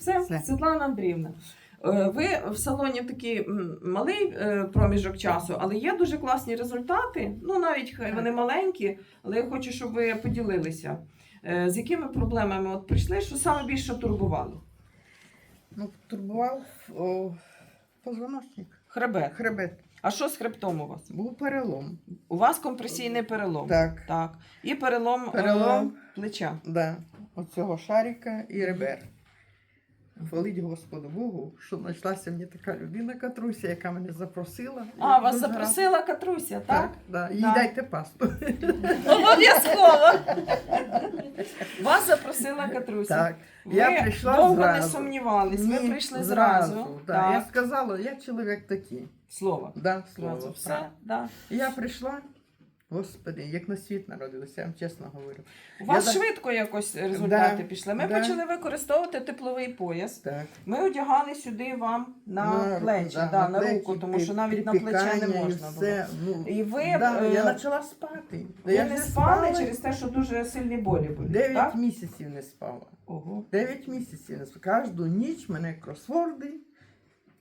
Все, Все. Світлана Андріївна. е, Ви в салоні такий малий е, проміжок часу, але є дуже класні результати. Ну, навіть хай вони маленькі, але я хочу, щоб ви поділилися. Е, З якими проблемами от прийшли, що саме більше турбувало? Ну, турбував о, позвоночник, Хребет. хребет. А що з хребтом у вас? Був перелом. У вас компресійний перелом. Так, Так. І перелом, Перелом. плеча. да. Оцього шарика і ребер. Хвалить Господу Богу, що знайшлася мені така людина Катруся, яка мене запросила. А, вас Дуже запросила Катруся, так? Так, да. Їй Так. дайте пасту. Обов'язково. Вас запросила Катруся. Так. Ви Я прийшла довго не зразу. сумнівались, ви прийшли зразу. Да. Так. Я сказала, я чоловік такий. Слово. Да, Зразу. слово. Все, да. Я прийшла, Господи, як на світ народилася, я вам чесно говорю. У вас Я так- швидко якось результати Да, пішли. Ми да. почали використовувати тепловий пояс. Так. Ми одягали сюди вам на, На- плечі, да, да, на, плечі, руку, тому при- що навіть на плече не припікання і можна було. Ну, І ви, да, е, я почала спати. Ви я не спали через те, що дуже сильні болі були. Дев'ять місяців не спала. Ого. Дев'ять місяців не спала. Кожну ніч мене кросворди,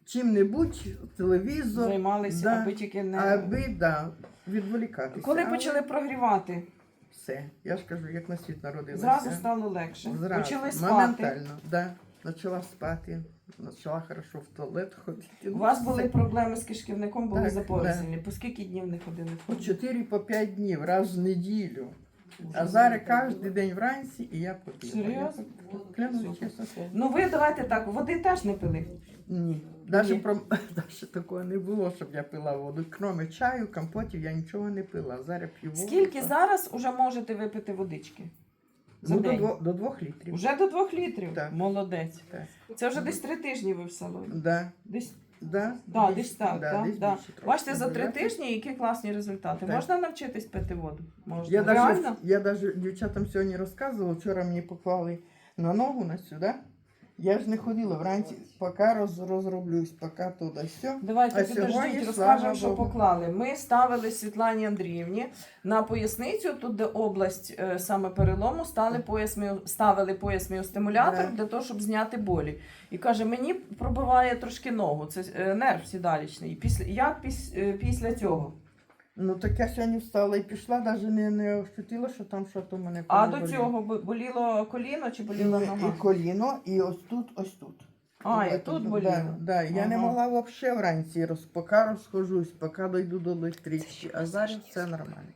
чим-небудь, телевізор. Займалися, да, аби тільки не. аби да, відволікатися. Коли Але почали прогрівати, Все, я ж кажу, як на світ народилася. зразу стало легше. Зразу, Почали спати. моментально, да. Почала спати, почала хорошо в туалет ходити. У вас були проблеми з кишківником, були Так, запори да. По скільки днів не ходили? по 4 по 5 днів раз в неділю. А зараз кожен день вранці і я попила. Серйозно? Клянусь, чесно слово. Ну ви давайте так, води теж не пили. Ні. Даже, Ні. про... Даже такого не було, щоб я пила воду. Кроме чаю, компотів я нічого не пила. Зараз п'ю воду. Скільки то- зараз уже можете випити водички? За Ну, до, дво... до двох літрів. Уже до двох літрів. Так. Молодець. Так. Це вже десь три тижні ви в салоні. Да. Десь, Да, да, десь так. Да, десь да. більше. Бачите, за три тижні які класні результати. Так. Можна навчитись пити воду? Можна. Я даже, я даже дівчатам сьогодні розказувала, вчора мені поклали на ногу на сюди. Я ж не ходила вранці, поки роз, розроблюсь, поки туди все. Давайте підождіть, розкажемо, що Богу. поклали. Ми ставили Світлані Андріївні на поясницю, тут де область е, саме перелому, стали пояс, ставили пояс міостимулятор Да. для того, щоб зняти болі. І каже, мені пробиває трошки ногу, це е, нерв сідалічний. Після, як піс, е, після цього? Ну так я сьогодні встала і пішла, навіть не, не ощутила, що там щось у мене А до боліло. цього бо- боліло коліно чи боліла нога? І коліно, і ось тут, ось тут. А, і тут да, боліло. Да, Я не Ага. могла взагалі вранці, роз, поки розхожусь, поки дойду до електрички, а зараз все нормально.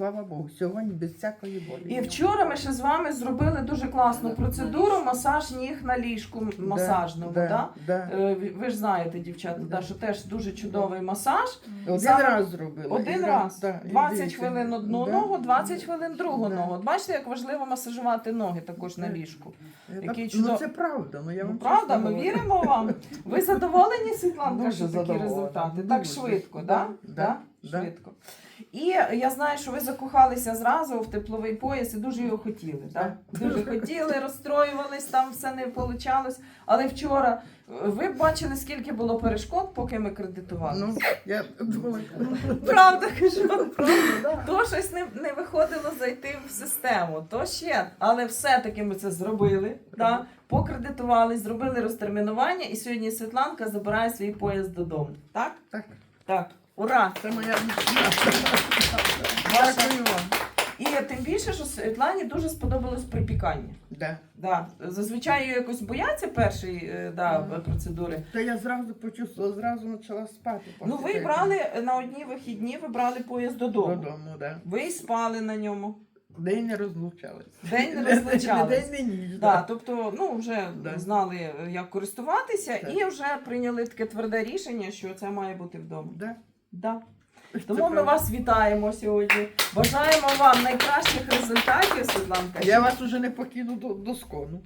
Слава Богу, сьогодні без всякої болі. І вчора ми ще з вами зробили дуже класну процедуру масаж ніг на ліжку масажному. Да, Да, да. Е, ви- ж знаєте, дівчата, Да. да, що теж дуже чудовий масаж. Один саме- раз зробила. Один раз. да, 20 хвилин одну Да. ногу, 20 хвилин другу Да. ногу. Бачите, як важливо масажувати ноги також на ліжку. Який так- чудо- Ну це правда, ну я Ну, правда, ми віримо вам. Ви задоволені, Світланка, що такі результати? Так швидко, Да, так? да, да. Швидко. І я знаю, що ви закохалися зразу в тепловий пояс і дуже його хотіли. Так? Дуже хотіли, розстроювались, там все не вийшло. Але вчора е, ви б бачили, скільки було перешкод, поки ми кредитували. Ну, я думала, Правда кажу. правда, да. То щось не, не виходило зайти в систему, то ще. Але все-таки ми це зробили. Да? Покредитували, зробили розтермінування, і сьогодні Світланка забирає свій пояс додому. Так? Так, Так. Ура! це моя. Дякую вам. І тим більше, що Світлані дуже сподобалось припікання. Да. Да. Зазвичай її якось бояться першої е, да, Ага. процедури. Та я зразу почувствувала, зразу почала спати. Ну, ви того. брали на одні вихідні, ви брали пояс додому. Додому, да. Ви й спали на ньому. День не розлучались. День не Не розлучались. день, не ніч. Да, тобто, ну вже Да. знали, е, як користуватися, Так. і вже прийняли таке тверде рішення, що це має бути вдома. Да. Да. Тому ми вас вітаємо сьогодні. Бажаємо вам найкращих результатів, Світланка. Я вас уже не покину до, до скону.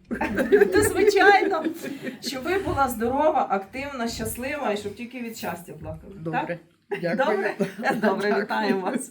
Та, звичайно, щоб ви була здорова, активна, щаслива і щоб тільки від щастя плакали. Добре. Так? Дякую. Добре? Добре, вітаємо вас.